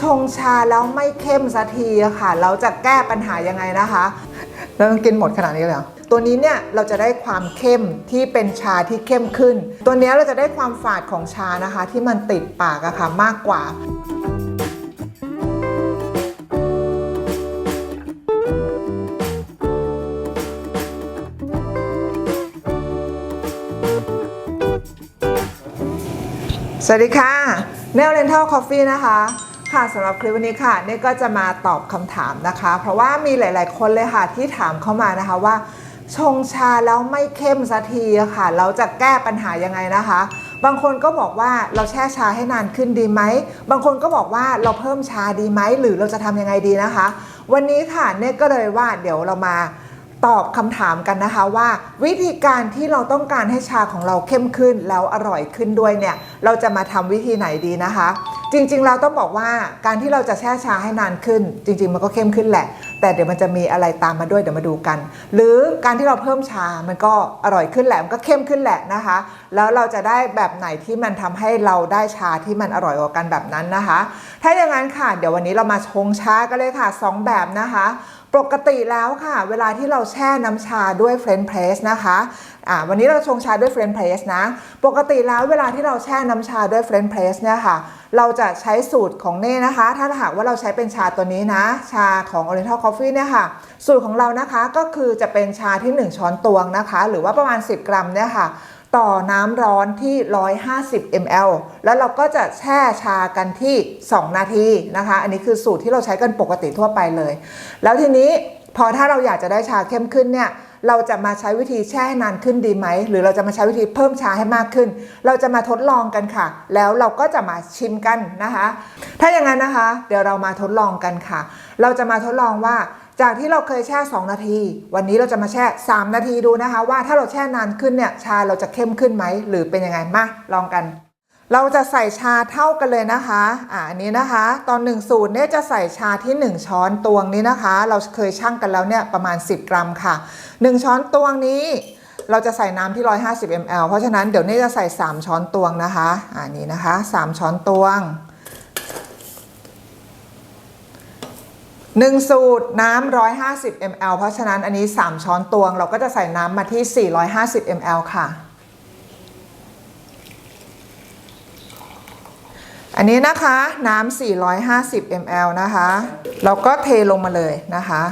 ชงชาแล้วไม่เข้มสักทีอะค่ะ เราจะแก้ปัญหายังไงนะคะเราต้องกินหมดขนาดนี้เลยเหรอตัวนี้เนี่ยเราจะได้ความเข้มที่เป็นชาที่เข้มขึ้น ตัวนี้เราจะได้ความฝาดของชานะคะ ที่มันติดปากอะค่ะมากกว่าสวัสดีค่ะเนลเลนทัลคอฟฟี่นะคะ ค่ะสำหรับคลิปวันนี้ค่ะเนี่ก็จะมาตอบคำถามนะคะ เพราะว่ามีหลาย ๆ คนเลยค่ะที่ถามเข้ามานะคะว่า ชงชาแล้วไม่เข้มสักทีค่ะ เราจะแก้ปัญหายังไงนะคะ บางคนก็บอกว่าเราแช่ชาให้นานขึ้นดีไหม บางคนก็บอกว่าเราเพิ่มชาดีไหม หรือเราจะทำยังไงดีนะคะ วันนี้ค่ะเนี่ยก็เลยว่าเดี๋ยวเรามาตอบคำถามกันนะคะว่า วิธีการที่เราต้องการให้ชาของเราเข้มขึ้นแล้วอร่อยขึ้นด้วยเนี่ย เราจะมาทำวิธีไหนดีนะคะ จริงๆเราต้องบอกว่าการที่เราจะแช่ชาให้นานขึ้น จริง ๆ มันก็เข้มขึ้นแหละ แต่เดี๋ยวมันจะมีอะไรตามมาด้วยเดี๋ยวมาดูกัน หรือการที่เราเพิ่มชามันก็อร่อยขึ้นแหละมันก็เข้มขึ้นแหละนะคะ แล้วเราจะได้แบบไหนที่มันทำให้เราได้ชาที่มันอร่อยกว่ากันแบบนั้นนะคะ ถ้าอย่างนั้นค่ะ เดี๋ยววันนี้เรามาชงชากันเลยค่ะสองแบบนะคะปกติแล้วค่ะ เวลาที่เราแช่น้ำชาด้วยเฟรนช์เพรสนะคะอ่าวันนี้เราชงชาด้วยเฟรนช์เพรสนะ ปกติแล้วเวลาที่เราแช่น้ำชาด้วยเฟรนช์เพรสเนี่ยค่ะ เราจะใช้สูตรของเน่นะคะ ถ้าหากว่าเราใช้เป็นชาตัวนี้นะ ชาของ Oriental Coffee เนี่ยค่ะ สูตรของเรานะคะก็คือจะเป็นชาที่ 1 ช้อนตวงนะคะ หรือว่าประมาณ 10 กรัมเนี่ยค่ะ ต่อน้ำร้อนที่ 150 ml แล้วเราก็จะแช่ชากันที่ 2 นาทีนะคะ อันนี้คือสูตรที่เราใช้กันปกติทั่วไปเลย แล้วทีนี้พอถ้าเราอยากจะได้ชาเข้มขึ้นเนี่ย เราจะมาใช้วิธีแช่ให้นานขึ้นดีไหม หรือเราจะมาใช้วิธีเพิ่มชาให้มากขึ้น เราจะมาทดลองกันค่ะ แล้วเราก็จะมาชิมกันนะคะ ถ้าอย่างนั้นนะคะ เดี๋ยวเรามาทดลองกันค่ะ เราจะมาทดลองว่าจากที่เราเคยแช่ 2 นาที วันนี้เราจะมาแช่ 3 นาทีดูนะคะ ว่าถ้าเราแช่นานขึ้นเนี่ยชาเราจะเข้มขึ้นไหมหรือเป็นยังไงมาลองกัน เราจะใส่ชาเท่ากันเลยนะคะ อ่าอันนี้นะคะ ตอน1สูตรเนี่ยจะใส่ชาที่ 1 ช้อนตวงนี้นะคะ เราเคยชั่งกันแล้วเนี่ยประมาณ 10 กรัมค่ะ 1 ช้อนตวงนี้ เราจะใส่น้ำที่ 150 ml เพราะฉะนั้นเดี๋ยวนี้จะใส่ 3 ช้อนตวงนะคะ อ่านี้นะคะ 3 ช้อนตวง 1 สูตรน้ำ150 ml เพราะฉะนั้นอันนี้ 3 ช้อนตวง เราก็จะใส่น้ำมาที่ 450 ml ค่ะ อันนี้นะคะน้ำ 450 ml นะคะ เราก็เทลงมาเลยนะคะ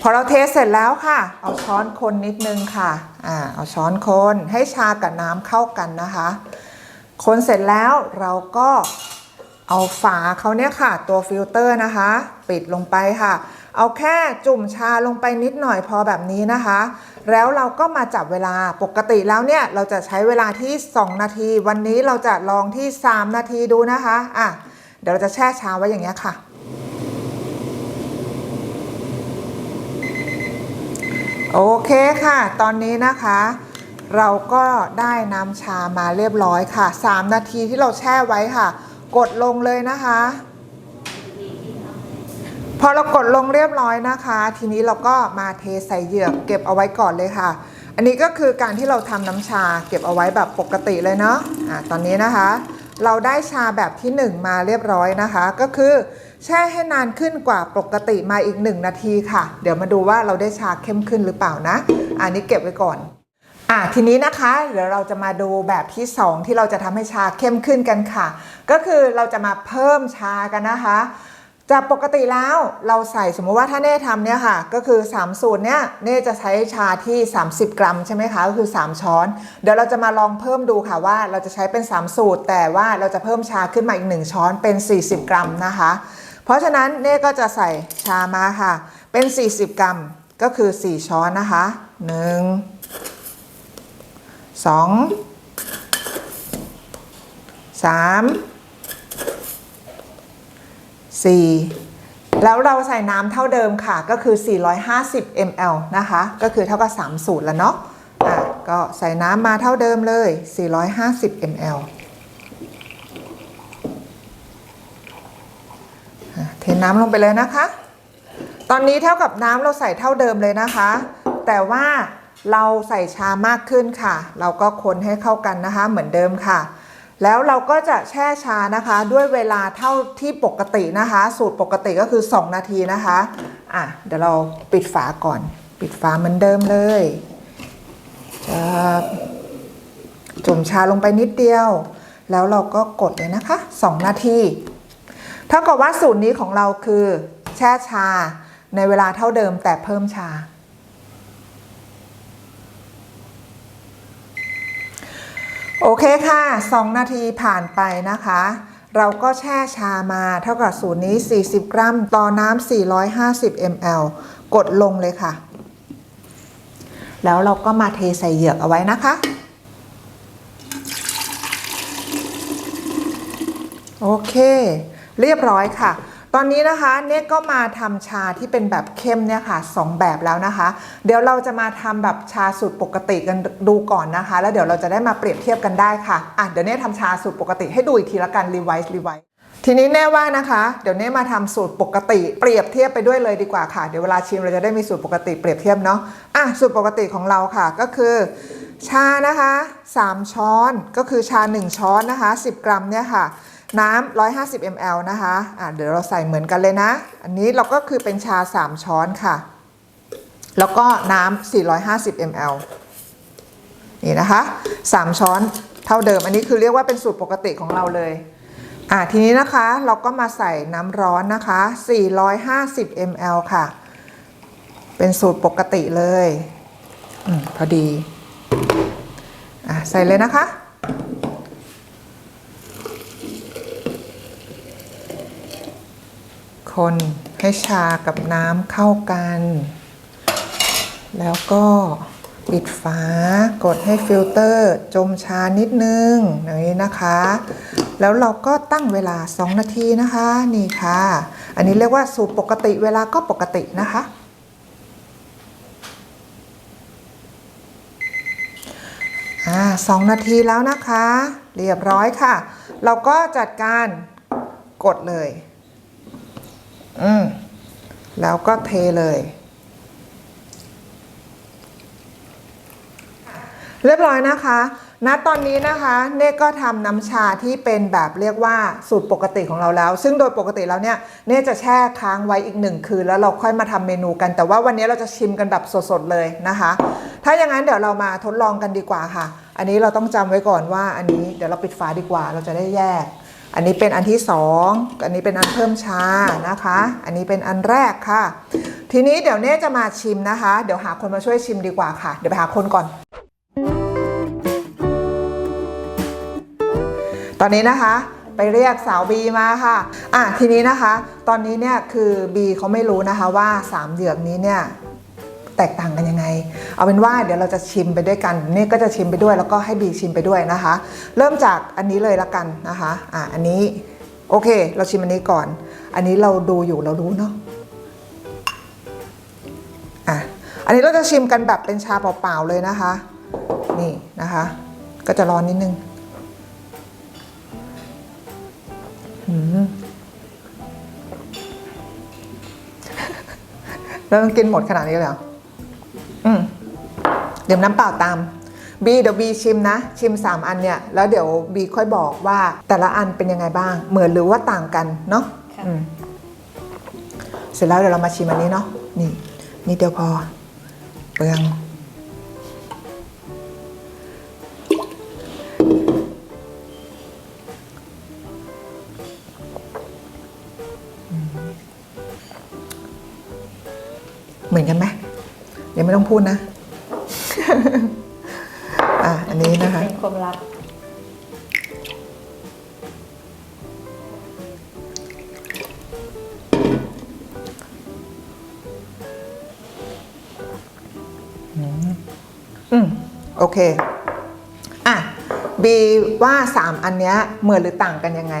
พอเราเทเสร็จแล้วค่ะ เอาช้อนคนนิดนึงค่ะอ่าเอาช้อนคนให้ชากับน้ำเข้ากันนะคะ คนเสร็จแล้วเราก็เอาฝาเขาเนี่ยค่ะ ตัวฟิลเตอร์นะคะ ปิดลงไปค่ะ เอาแค่จุ่มชาลงไปนิดหน่อยพอแบบนี้นะคะ แล้วเราก็มาจับเวลาปกติแล้วเนี่ยเราจะใช้เวลาที่ 2 นาที วันนี้เราจะลองที่ 3 นาทีดูนะคะอะเดี๋ยวเราจะแช่ชาไว้อย่างเงี้ยค่ะโอเคค่ะ ตอนนี้นะคะ เราก็ได้น้ำชามาเรียบร้อยค่ะ 3 นาทีที่เราแช่ไว้ค่ะ กดลงเลยนะคะ พอเรากดลงเรียบร้อยนะคะ ทีนี้เราก็มาเทใส่เหยือกเก็บเอาไว้ก่อนเลยค่ะ อันนี้ก็คือการที่เราทำน้ำชาเก็บเอาไว้แบบปกติเลยเนาะอะตอนนี้นะคะ เราได้ชาแบบที่ 1 มาเรียบร้อยนะคะ ก็คือ แช่ให้นานขึ้นกว่าปกติมาอีก 1 นาทีค่ะ เดี๋ยวมาดูว่าเราได้ชาเข้มขึ้นหรือเปล่านะ อันนี้เก็บไว้ก่อนอะทีนี้นะคะเดี๋ยวเราจะมาดูแบบที่ 2 ที่เราจะทำให้ชาเข้มขึ้นกันค่ะ ก็คือเราจะมาเพิ่มชากันนะคะ จากปกติแล้วเราใส่สมมติว่าถ้าเน่ทำเนี่ยค่ะ ก็คือ 3 สูตรเนี่ยเน่จะใช้ชาที่ 30 กรัมใช่ไหมคะก็คือ 3 ช้อน เดี๋ยวเราจะมาลองเพิ่มดูค่ะว่าเราจะใช้เป็น 3 สูตร แต่ว่าเราจะเพิ่มชาขึ้นมาอีก 1 ช้อนเป็น 40 กรัมนะคะ เพราะฉะนั้นเน่ก็จะใส่ชามาค่ะ เป็น 40 กรัมก็คือ 4 ช้อนนะคะ1สอ งสามสี่แล้วเราใส่น้ำเท่าเดิมค่ะ ก็คือ 450 ml นะคะ ก็คือเท่ากับ 3 สูตรแล้วเนาะอะก็ใส่น้ำมาเท่าเดิมเลย 450 ml เทน้ำลงไปเลยนะคะ ตอนนี้เท่ากับน้ำเราใส่เท่าเดิมเลยนะคะ แต่ว่าเราใส่ชามากขึ้นค่ะ เราก็คนให้เข้ากันนะคะ เหมือนเดิมค่ะ แล้วเราก็จะแช่ชานะคะ ด้วยเวลาเท่าที่ปกตินะคะ สูตรปกติก็คือ 2 นาทีนะคะอะเดี๋ยวเราปิดฝาก่อน ปิดฝาเหมือนเดิมเลยจะจุ่มชาลงไปนิดเดียว แล้วเราก็กดเลยนะคะ 2 นาทีเท่ากับว่าสูตรนี้ของเราคือ แช่ชาในเวลาเท่าเดิมแต่เพิ่มชา โอเคค่ะ 2 นาทีผ่านไปนะคะ เราก็แช่ชามาเท่ากับสูตรนี้ 40 กรัม ต่อน้ำ450 ml กดลงเลยค่ะ แล้วเราก็มาเทใส่เหยือกเอาไว้นะคะ โอเค เรียบร้อยค่ะ ตอนนี้นะคะเนกก็มาทำชาที่เป็นแบบเข้มเนี่ยค่ะสองแบบแล้วนะคะ เดี๋ยวเราจะมาทำแบบชาสูตรปกติกันดูก่อนนะคะ แล้วเดี๋ยวเราจะได้มาเปรียบเทียบกันได้ค่ะอะเดี๋ยวเน่ทำชาสูตรปกติให้ดูอีกทีละกันรีไวซ์รีไวซ์ทีนี้แน่ว่านะคะ เดี๋ยวเน่มาทำสูตรปกติ เปรียบเทียบไปด้วยเลยดีกว่าค่ะ เดี๋ยวเวลาชิมเราจะได้มีสูตรปกติเปรียบเทียบเนาะอะสูตรปกติของเราค่ะก็คือชานะคะ 3 ช้อนก็คือชา 1 ช้อนนะคะ 10 กรัมเนี่ยค่ะ น้ำ150 ml นะคะอะเดี๋ยวเราใส่เหมือนกันเลยนะ อันนี้เราก็คือเป็นชา 3 ช้อนค่ะ แล้วก็น้ำ450 ml นี่นะคะ 3 ช้อนเท่าเดิม อันนี้คือเรียกว่าเป็นสูตรปกติของเราเลยอะทีนี้นะคะเราก็มาใส่น้ำร้อนนะคะ 450 ml ค่ะ เป็นสูตรปกติเลยอมพอดีอะใส่เลยนะคะ คนให้ชากับน้ำเข้ากัน แล้วก็ปิดฝากดให้ฟิลเตอร์ จมชานิดนึงอย่างนี้นะคะ แล้วเราก็ตั้งเวลา 2 นาทีนะคะ นี่ค่ะ อันนี้เรียกว่าสูตรปกติเวลาก็ปกตินะคะ อ่าสองนาทีแล้วนะคะ เรียบร้อยค่ะ เราก็จัดการกดเลย อืมแล้วก็เทเลย เรียบร้อยนะคะณตอนนี้นะคะเน่ก็ทำน้ำชาที่เป็นแบบเรียกว่าสูตรปกติของเราแล้ว ซึ่งโดยปกติแล้วเนี่ยเน่จะแช่ค้างไว้อีกหนึ่งคืน แล้วเราค่อยมาทำเมนูกัน แต่ว่าวันนี้เราจะชิมกันแบบสดๆเลยนะคะ ถ้าอย่างนั้นเดี๋ยวเรามาทดลองกันดีกว่าค่ะ อันนี้เราต้องจำไว้ก่อนว่าอันนี้เดี๋ยวเราปิดฝาดีกว่าเราจะได้แยก อันนี้เป็นอันที่สองอันนี้เป็นอันเพิ่มชานะคะ อันนี้เป็นอันแรกค่ะ ทีนี้เดี๋ยวเน่จะมาชิมนะคะ เดี๋ยวหาคนมาช่วยชิมดีกว่าค่ะ เดี๋ยวไปหาคนก่อน ตอนนี้นะคะไปเรียกสาวบีมาค่ะ อะทีนี้นะคะ ตอนนี้เนี่ยคือบีเขาไม่รู้นะคะว่าสามเหยือกนี้เนี่ย แตกต่างกันยังไง เอาเป็นว่าเดี๋ยวเราจะชิมไปด้วยกันนี่ก็จะชิมไปด้วยแล้วก็ให้บีชิมไปด้วยนะคะ เริ่มจากอันนี้เลยละกันนะคะอะอันนี้โอเค เราชิมอันนี้ก่อน อันนี้เราดูอยู่เรารู้เนาะอะอันนี้เราจะชิมกันแบบเป็นชาเปล่าๆเลยนะคะ นี่นะคะ ก็จะร้อนนิดนึงอืมแล้วต้องกินหมดขนาดนี้เลยเหรอ ดี๋ยวน้ำเปล่าตามบีเดี๋ยวบีชิมนะ ชิม 3 อันเนี่ย แล้วเดี๋ยวบีค่อยบอกว่าแต่ละอันเป็นยังไงบ้าง เหมือนหรือว่าต่างกันเนาะค่ะอืมเสร็จแล้วเดี๋ยวเรามาชิมอันนี้เนาะนี่นี่เดียวพอเปลืองเหมือนกันไหมยังไม่ต้องพูดนะ อะอันนี้นะคะ เป็นความลับอืมโอเค อะบีว่า3อันเนี้ยเหมือนหรือต่างกันยังไง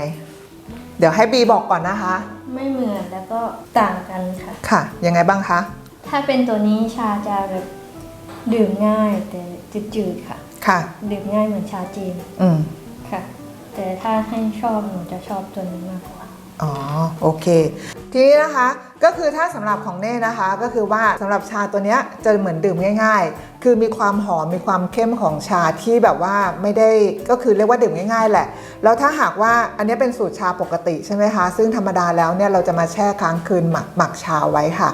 เดี๋ยวให้บีบอกก่อนนะคะ ไม่เหมือนแล้วก็ต่างกันค่ะ ค่ะ ยังไงบ้างคะ ถ้าเป็นตัวนี้ชาจะแบบ ดื่มง่ายแต่จืดๆค่ะ ค่ะ ดื่มง่ายเหมือนชาจีนอืม ค่ะ แต่ถ้าให้ชอบหนูจะชอบตัวนี้มากกว่า อ๋อ โอเค ทีนี้นะคะก็คือถ้าสำหรับของเน่นะคะ ก็คือว่าสำหรับชาตัวเนี้ยจะเหมือนดื่มง่าย ๆ คือมีความหอมมีความเข้มของชาที่แบบว่าไม่ได้ก็คือเรียกว่าดื่มง่าย ๆ แหละ แล้วถ้าหากว่าอันนี้เป็นสูตรชาปกติใช่ไหมคะ ซึ่งธรรมดาแล้วเนี่ยเราจะมาแช่ค้างคืนหมักหมักชาไว้ค่ะ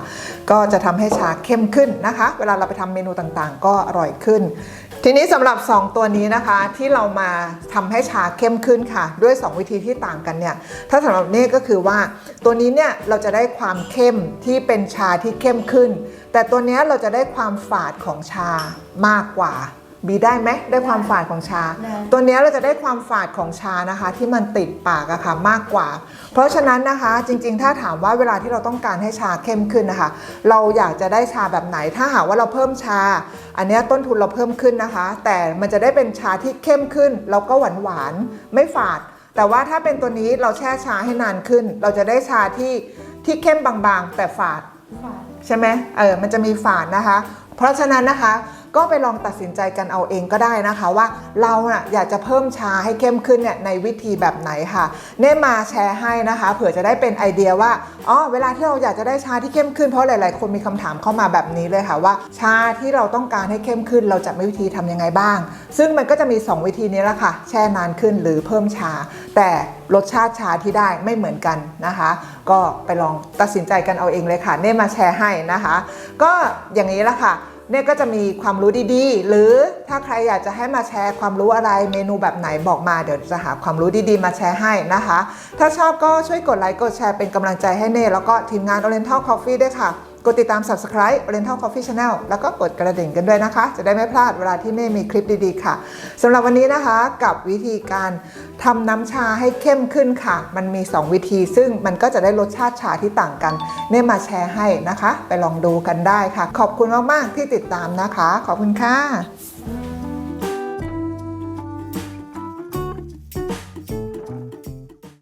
ก็จะทำให้ชาเข้มขึ้นนะคะ เวลาเราไปทำเมนูต่างๆ ก็อร่อยขึ้น ทีนี้สำหรับ 2 ตัวนี้นะคะที่เรามาทำให้ชาเข้มขึ้นค่ะ ด้วย 2 วิธีที่ต่างกันเนี่ยถ้าสำหรับเน่ก็คือว่าตัวนี้เนี่ยเราจะได้ความเข้มที่เป็นชาที่เข้มขึ้น แต่ตัวนี้เราจะได้ความฝาดของชามากกว่า บีได้ไหมได้ความฝาดของชาได้ตัวเนี้ยเราจะได้ความฝาดของชานะคะ ที่มันติดปากอะค่ะมากกว่า เพราะฉะนั้นนะคะจริงๆ ถ้าถามว่าเวลาที่เราต้องการให้ชาเข้มขึ้นนะคะ เราอยากจะได้ชาแบบไหน ถ้าหากว่าเราเพิ่มชา อันเนี้ยต้นทุนเราเพิ่มขึ้นนะคะ แต่มันจะได้เป็นชาที่เข้มขึ้น แล้วก็หวานหวานๆไม่ฝาด แต่ว่าถ้าเป็นตัวนี้เราแช่ชาให้นานขึ้น เราจะได้ชาที่ที่เข้มบางๆ แต่ฝาดใช่ไหมเออมันจะมีฝาดนะคะ เพราะฉะนั้นนะคะ ก็ไปลองตัดสินใจกันเอาเองก็ได้นะคะว่าเราน่ะอยากจะเพิ่มชาให้เข้มขึ้นเนี่ยในวิธีแบบไหนค่ะ เน่มาแชร์ให้นะคะ เผื่อจะได้เป็นไอเดียว่าอ๋อเวลาที่เราอยากจะได้ชาที่เข้มขึ้นเพราะหลาย ๆ คนมีคำถามเข้ามาแบบนี้เลยค่ะว่า ชาที่เราต้องการให้เข้มขึ้น เราจะมีวิธีทำยังไงบ้าง ซึ่งมันก็จะมี 2 วิธีนี้แหละค่ะ แช่นานขึ้นหรือเพิ่มชา แต่รสชาติชาที่ได้ไม่เหมือนกันนะคะ ก็ไปลองตัดสินใจกันเอาเองเลยค่ะ เน่มาแชร์ให้นะคะ ก็อย่างนี้ละค่ะ เนี่ยก็จะมีความรู้ดีๆ หรือถ้าใครอยากจะให้มาแชร์ความรู้อะไรเมนูแบบไหนบอกมา เดี๋ยวจะหาความรู้ดีๆ มาแชร์ให้นะคะ ถ้าชอบก็ช่วยกดไลค์กดแชร์เป็นกำลังใจให้เน่แล้วก็ทีมงาน Oriental Coffee ด้วยค่ะ กดติดตาม Subscribe Oriental Coffee Channel แล้วก็กดกระดิ่งกันด้วยนะคะ จะได้ไม่พลาดเวลาที่เม่มีคลิปดีๆค่ะสำหรับวันนี้นะคะกับวิธีการทำน้ำชาให้เข้มขึ้นค่ะ มันมี 2 วิธี ซึ่งมันก็จะได้รสชาติชาที่ต่างกัน เน่มาแชร์ให้นะคะ ไปลองดูกันได้ค่ะ ขอบคุณมากๆที่ติดตามนะคะ ขอบคุณค่ะ